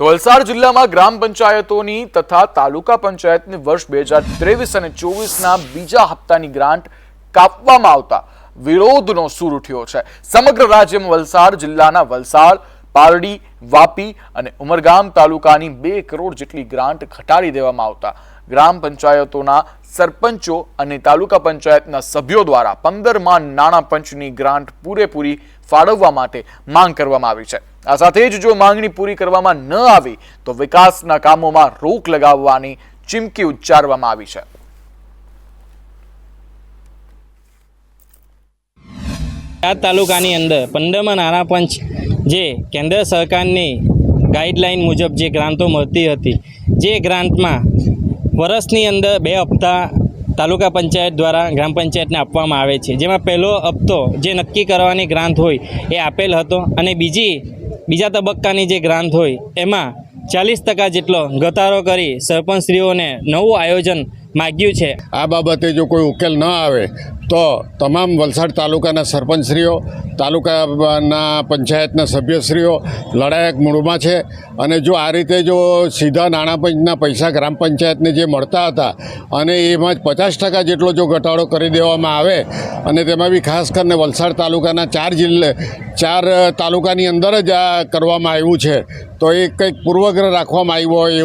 તો વલસાડ જિલ્લામાં ગ્રામ પંચાયતોની તથા તાલુકા પંચાયતની વર્ષ બે હજાર ત્રેવીસ અને ચોવીસના બીજા હપ્તાની ગ્રાન્ટ કાપવામાં આવતા વિરોધનો સૂર ઉઠ્યો છે. સમગ્ર રાજ્યમાં વલસાડ જિલ્લાના વલસાડ, પારડી, વાપી અને ઉમરગામ તાલુકાની બે કરોડ જેટલી ગ્રાન્ટ ઘટાડી દેવામાં આવતા. ગ્રામ પંચાયતોના સરપંચો અને તાલુકા પંચાયતના સભ્યો દ્વારા પંદરમાં નાણાં પંચની ગ્રાન્ટ પૂરેપૂરી ફાળવવા માટે માંગ કરવામાં આવી છે. આ સાથે જ જો માંગણી પૂરી કરવામાં ન આવી, તો વિકાસના કામોમાં રોક લગાવવાની ચીમકી ઉચ્ચારવામાં આવી છે. આ તાલુકાની અંદર પંદરમાં નાના પંચ જે કેન્દ્ર સરકારની ગાઈડલાઈન મુજબ જે ગ્રાન્ટો મળતી હતી, જે ગ્રાન્ટમાં વર્ષની અંદર બે હપ્તા તાલુકા પંચાયત દ્વારા ગ્રામ પંચાયતને આપવામાં આવે છે. જેમાં પહેલો હપ્તો જે નક્કી કરવાની ગ્રાન્ટ હોય એ આપેલ હતો અને બીજી બીજા તબક્કાની જે ગ્રાન્ટ હોય એમાં ચાલીસ ટકા જેટલો ઘટાડો કરી સરપંચશ્રીઓને નવું આયોજન માગ્યું છે. આ બાબતે જો કોઈ ઉકેલ ન આવે, તો તમામ વલસાડ તાલુકાના સરપંચશ્રીઓ, તાલુકાના પંચાયતના સભ્યશ્રીઓ લડાયક મૂળમાં છે. અને જો આ રીતે જો સીધા નાણાં પંચના પૈસા ગ્રામ પંચાયતને જે મળતા હતા, અને એમાં જ પચાસ ટકા જેટલો જો ઘટાડો કરી દેવામાં આવે, અને તેમાં બી ખાસ કરીને વલસાડ તાલુકાના ચાર જિલ્લે, ચાર તાલુકાની અંદર જ આ કરવામાં આવ્યું છે, તો એ કંઈક પૂર્વગ્રહ રાખવામાં આવ્યો હોય એવું